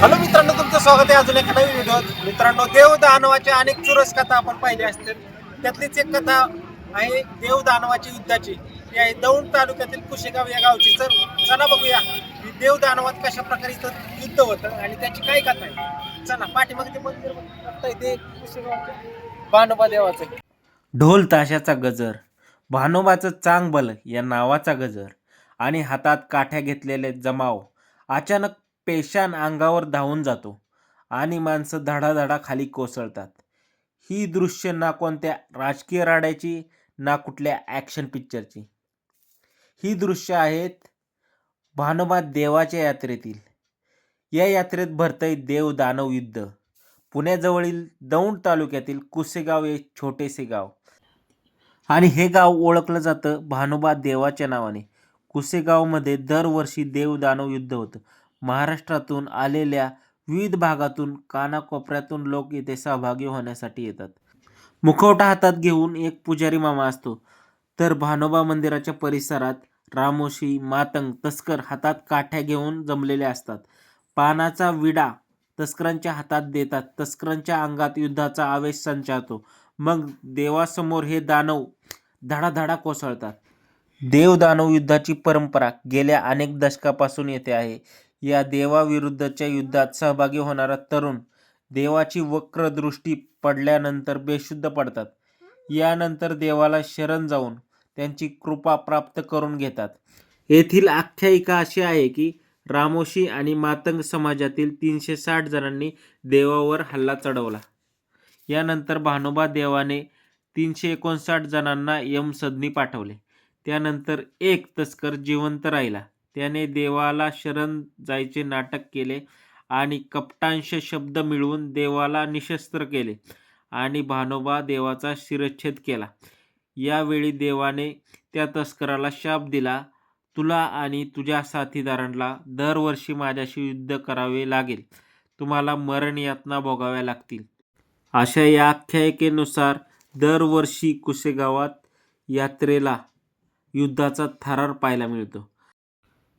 Hello मित्रांनो तुमचं स्वागत आहे अजून एका नवीन व्हिडिओत. मित्रांनो देव दानवाच्या अनेक चुरस कथा आपण पाहिल्या असतील. त्यातलीच एक कथा आहे देव दानवाची युद्धाची. ही आहे दौंड तालुक्यातील कुशेगाव या गावची. तर चला बघूया देव दानवात कशा प्रकारे इथं युद्ध होतं आणि त्याची काय कथा आहे. चला पाठीमागे ते मंदिर बघताय ते कुशेगावचं. भानोबा देवाचं. ढोल ताशाचा गजर भानोबाचं चांगबल या नावाचा गजर आणि हातात काठ्या घेतलेले जमाव. अचानक पेशान अंगावर धावून जातो आणि माणसं धडाधडा खाली कोसळतात. ही दृश्य ना कोणत्या राजकीय राड्याची ना कुठल्या ॲक्शन पिक्चरची ही दृश्य आहेत भानोबा देवाच्या यात्रेतील. या यात्रेत भरतय देव दानव युद्ध. पुण्याजवळील दौंड तालुक्यातील कुसेगाव हे छोटेसे गाव. आणि हे गाव ओळखलं जातं भानोबा देवाच्या नावाने. कुसेगावमध्ये दरवर्षी देव दानव युद्ध होतं. महाराष्ट्रातून आलेल्या विविध भागातून कानाकोपऱ्यातून लोक इथे सहभागी होण्यासाठी येतात. मुखवटा हातात घेऊन एक पुजारी मामा असतो. तर भानोबा मंदिराच्या परिसरात रामोशी मातंग तस्कर हातात काठ्या घेऊन जमलेले असतात. पानाचा विडा तस्करांच्या हातात देतात. तस्करांच्या अंगात युद्धाचा आवेश संचारतो मग देवासमोर हे दानव धडाधडा कोसळतात. देव दानव युद्धाची परंपरा गेल्या अनेक दशकापासून येथे आहे. या देवाविरुद्धच्या युद्धात सहभागी होणारा तरुण देवाची वक्र दृष्टी पडल्यानंतर बेशुद्ध पडतात. यानंतर देवाला शरण जाऊन त्यांची कृपा प्राप्त करून घेतात. येथील आख्यायिका अशी आहे की रामोशी आणि मातंग समाजातील तीनशे साठ जणांनी देवावर हल्ला चढवला. यानंतर भानोबा देवाने तीनशे एकोणसाठ जणांना यमसदनी पाठवले. त्यानंतर एक तस्कर जिवंत राहिला. त्याने देवाला शरण जायचे नाटक केले आणि कपटांश शब्द मिळवून देवाला निशस्त्र केले आणि भानोबा देवाचा शिरच्छेद केला. यावेळी देवाने त्या तस्कराला शाप दिला. तुला आणि तुझ्या साथीदारांना दरवर्षी माझ्याशी युद्ध करावे लागेल. तुम्हाला मरण यातना भोगाव्या लागतील. अशा या आख्यायिकेनुसार दरवर्षी कुसेगावात यात्रेला युद्धाचा थरार पाहायला मिळतो.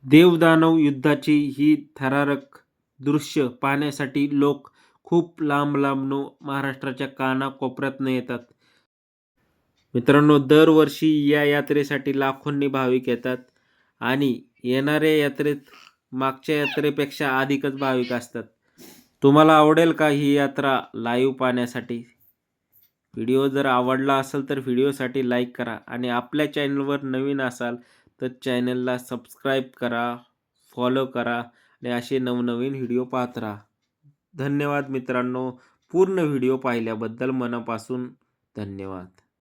देवदानव युद्धाची ही थरारक दृश्य पाहण्यासाठी लोक खूप लांब लांबनो महाराष्ट्राच्या कानाकोपऱ्यातनं येतात. मित्रांनो दरवर्षी या यात्रेसाठी लाखोंनी भाविक येतात आणि येणाऱ्या यात्रेत मागच्या यात्रेपेक्षा अधिकच भाविक असतात. तुम्हाला आवडेल का ही यात्रा लाईव्ह पाहण्यासाठी? व्हिडिओ जर आवडला असेल तर व्हिडिओसाठी लाईक करा आणि आपल्या चॅनलवर नवीन असाल तर चॅनलला सबस्क्राईब करा फॉलो करा आणि असे नवनवीन व्हिडिओ पाहत राहा. धन्यवाद मित्रांनो. पूर्ण व्हिडिओ पाहिल्याबद्दल मनापासून धन्यवाद.